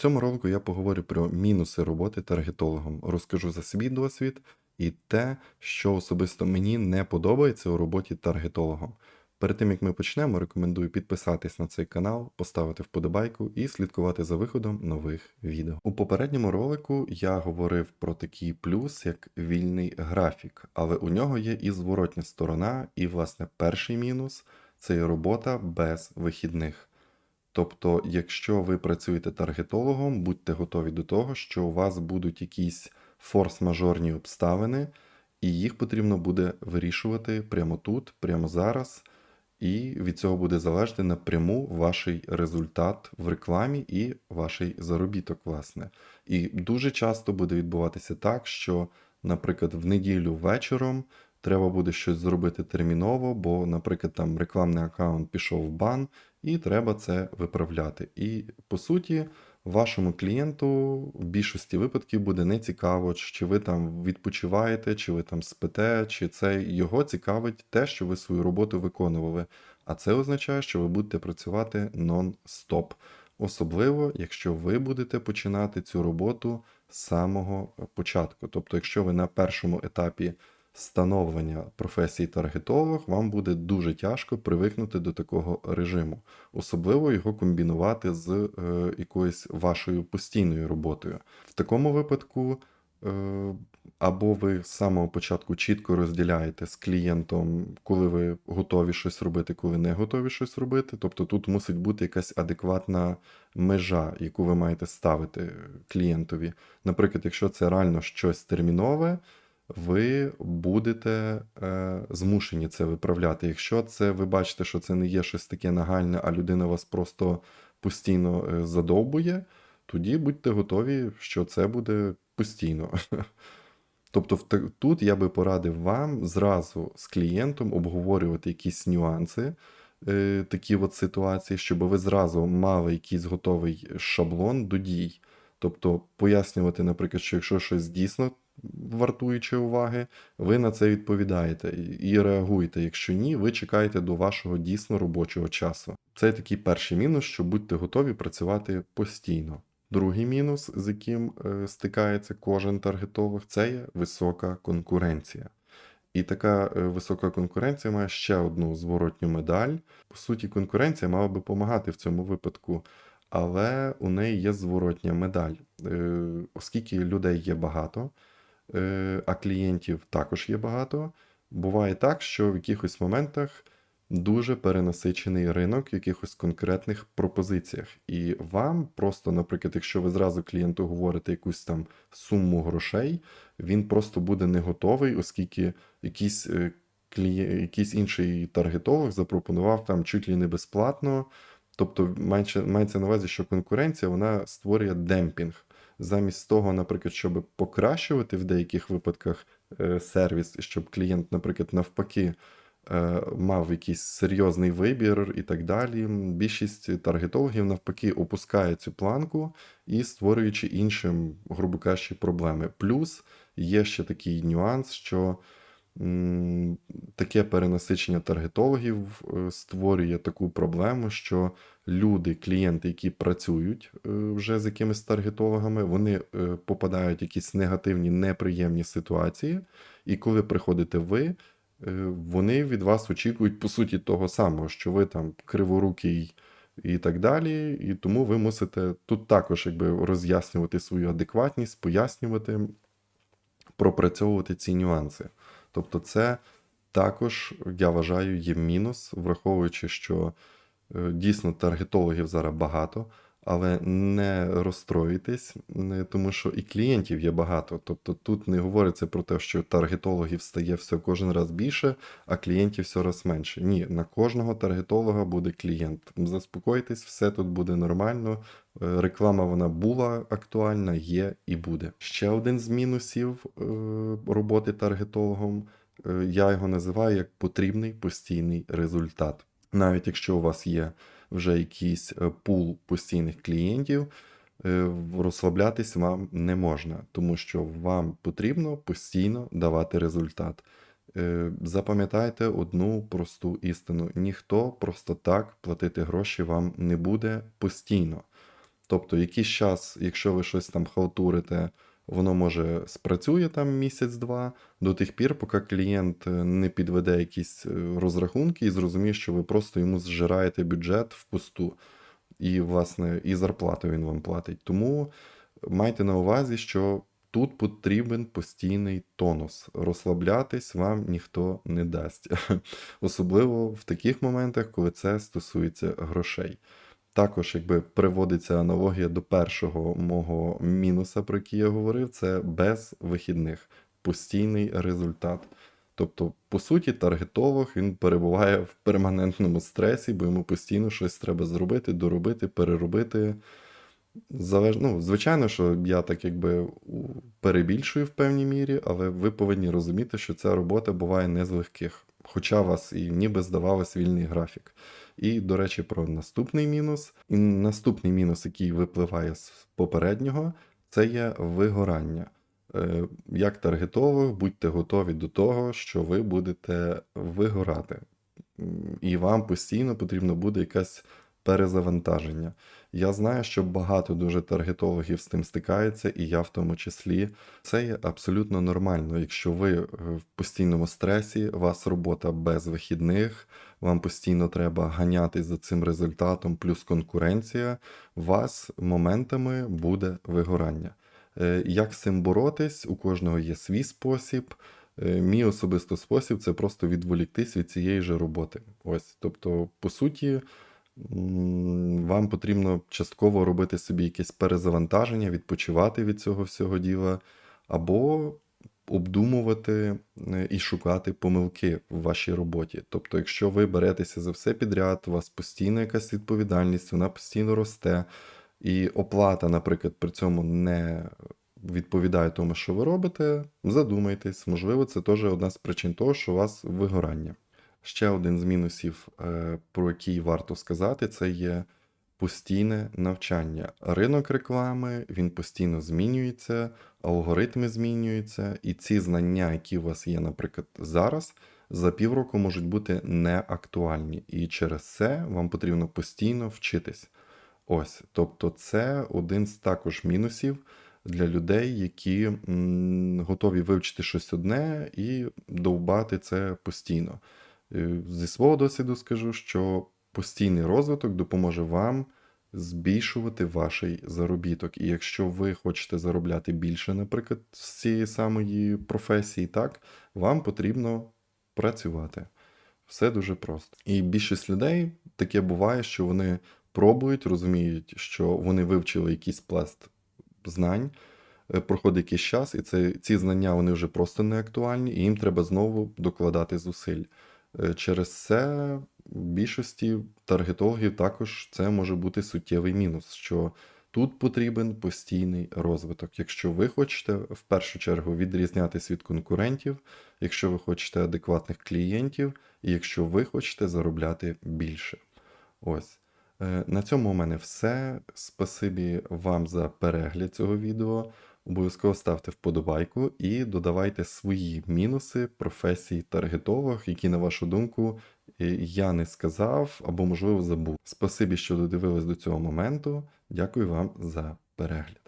цьому ролику я поговорю про мінуси роботи таргетологом, розкажу за свій досвід і те, що особисто мені не подобається у роботі таргетологом. Перед тим як ми почнемо, рекомендую підписатись на цей канал, поставити вподобайку і слідкувати за виходом нових відео. У попередньому ролику я говорив про такий плюс, як вільний графік, але у нього є і зворотня сторона, і, власне, перший мінус це робота без вихідних. Тобто, якщо ви працюєте таргетологом, будьте готові до того, що у вас будуть якісь форс-мажорні обставини, і їх потрібно буде вирішувати прямо тут, прямо зараз, і від цього буде залежати напряму ваш результат в рекламі і ваш заробіток, власне. І дуже часто буде відбуватися так, що, наприклад, в неділю вечором треба буде щось зробити терміново, бо, наприклад, там рекламний аккаунт пішов в бан, і треба це виправляти. І по суті, вашому клієнту в більшості випадків буде не цікаво, чи ви там відпочиваєте, чи ви там спите, чи це його цікавить те, що ви свою роботу виконували. А це означає, що ви будете працювати нон-стоп. Особливо, якщо ви будете починати цю роботу з самого початку. Тобто, якщо ви на першому етапі становлення професії таргетолог, вам буде дуже тяжко привикнути до такого режиму, особливо його комбінувати з е, якоюсь вашою постійною роботою. В такому випадку. Е, або ви з самого початку чітко розділяєте з клієнтом, коли ви готові щось робити, коли не готові щось робити. Тобто тут мусить бути якась адекватна межа, яку ви маєте ставити клієнтові. Наприклад, якщо це реально щось термінове, ви будете е, змушені це виправляти. Якщо це ви бачите, що це не є щось таке нагальне, а людина вас просто постійно е, задовбує, тоді будьте готові, що це буде постійно. Тобто, тут я би порадив вам зразу з клієнтом обговорювати якісь нюанси. Е, такі от ситуації, щоб ви зразу мали якийсь готовий шаблон до дій. Тобто пояснювати, наприклад, що якщо щось дійсно вартуючи уваги, ви на це відповідаєте і реагуєте. Якщо ні, ви чекаєте до вашого дійсно робочого часу. Це такий перший мінус, що будьте готові працювати постійно. Другий мінус, з яким е, стикається кожен таргетолог, це є висока конкуренція. І така е, висока конкуренція має ще одну зворотню медаль. По суті, конкуренція мала би допомагати в цьому випадку, але у неї є зворотня медаль. Е, оскільки людей є багато, а клієнтів також є багато. Буває так, що в якихось моментах дуже перенасичений ринок в якихось конкретних пропозиціях. І вам просто, наприклад, якщо ви зразу клієнту говорите якусь там суму грошей, він просто буде не готовий, оскільки якийсь е, клієнт, якийсь інший таргетолог запропонував там чуть ли не безплатно. Тобто мається на увазі, що конкуренція вона створює демпінг замість того, наприклад, щоб покращувати в деяких випадках е, сервіс, щоб клієнт, наприклад, навпаки. Е, мав якийсь серйозний вибір і так далі. Більшість таргетологів навпаки опускає цю планку і створюючи іншим, грубо кажучи, проблеми. Плюс є ще такий нюанс, що таке перенасичення таргетологів е, створює таку проблему, що люди, клієнти, які працюють е, вже з якимись таргетологами, вони е, попадають в якісь негативні, неприємні ситуації. І коли приходите ви, вони від вас очікують, по суті, того самого, що ви там криворукий. І так далі, і тому ви мусите тут також якби роз'яснювати свою адекватність, пояснювати, пропрацьовувати ці нюанси. Тобто, це також, я вважаю, є мінус, враховуючи, що е, дійсно таргетологів зараз багато, але не розстроїтесь, тому що і клієнтів є багато. Тобто тут не говориться про те, що таргетологів стає все кожен раз більше, а клієнтів все раз менше. Ні, на кожного таргетолога буде клієнт. Заспокойтесь, все тут буде нормально. Е, реклама вона була актуальна, є і буде. Ще один з мінусів е, роботи таргетологом. Е, я його називаю як потрібний постійний результат. Навіть якщо у вас є вже якийсь е, пул постійних клієнтів, е, розслаблятись вам не можна, тому що вам потрібно постійно давати результат. Е, запам'ятайте одну просту істину: ніхто просто так платити гроші вам не буде постійно. Тобто, якийсь час, якщо ви щось там халтурите, воно може спрацює там місяць-два до тих пір, поки клієнт е, не підведе якісь е, розрахунки і зрозуміє, що ви просто йому зжираєте бюджет впусту. І, власне, і зарплату він вам платить. Тому майте на увазі, що тут потрібен постійний тонус. Розслаблятись вам ніхто не дасть. Особливо в таких моментах, коли це стосується грошей. Також, якби приводиться аналогія до першого мого мінуса, про який я говорив, це без вихідних, постійний результат. Тобто, по суті, таргетолог він перебуває в перманентному стресі, бо йому постійно щось треба зробити, доробити, переробити. Залеж... Ну, звичайно, що я так якби перебільшую в певній мірі, але ви повинні розуміти, що ця робота буває не з легких, хоча вас і ніби здавалось вільний графік. І, до речі, про наступний мінус. І наступний мінус, який випливає з попереднього, це є вигорання. Е, Як таргетолог, будьте готові до того, що ви будете вигорати. І вам постійно потрібно буде якесь перезавантаження. Я знаю, що багато дуже таргетологів з тим стикаються, і я в тому числі. Це є абсолютно нормально. Якщо ви е, в постійному стресі, у вас робота без вихідних, вам постійно треба ганятись за цим результатом, плюс конкуренція, у вас моментами буде вигорання. Е, Як з цим боротись? У кожного є свій спосіб. Е, Мій особисто спосіб це просто відволіктись від цієї ж роботи. Ось, тобто, по суті, вам потрібно частково робити собі якесь перезавантаження, відпочивати від цього всього діла, або обдумувати е, і шукати помилки в вашій роботі. Тобто, якщо ви беретеся за все підряд, у вас постійно якась відповідальність, вона постійно росте, і оплата, наприклад, при цьому не відповідає тому, що ви робите, задумайтесь, можливо, це теж одна з причин того, що у вас вигорання. Ще один з мінусів, е, про який варто сказати, це є постійне навчання. Ринок реклами він постійно змінюється, алгоритми змінюються, і ці знання, які у вас є, наприклад, зараз, за півроку можуть бути неактуальні. І через це вам потрібно постійно вчитись. Ось, тобто, це один з також мінусів для людей, які готові вивчити щось одне і довбати це постійно. Е, Зі свого досвіду скажу, що постійний розвиток допоможе вам збільшувати ваш заробіток. І якщо ви хочете заробляти більше, наприклад, з цієї самої професії, так, вам потрібно працювати. Все дуже просто. І більшість людей таке буває, що вони пробують, розуміють, що вони вивчили якийсь пласт знань, е, проходить якийсь час, і це, ці знання вони вже просто не актуальні, і їм треба знову докладати зусиль. Е, Через це більшості таргетологів також це може бути суттєвий мінус, що тут потрібен постійний розвиток. Якщо ви хочете в першу чергу відрізнятися від конкурентів, якщо ви хочете адекватних клієнтів, і якщо ви хочете заробляти більше. Ось. Е, На цьому у мене все. Спасибі вам за перегляд цього відео. Обов'язково ставте вподобайку і додавайте свої мінуси професії таргетолог, які, на вашу думку, е, я не сказав або, можливо, забув. Спасибі, що додивились до цього моменту. Дякую вам за перегляд.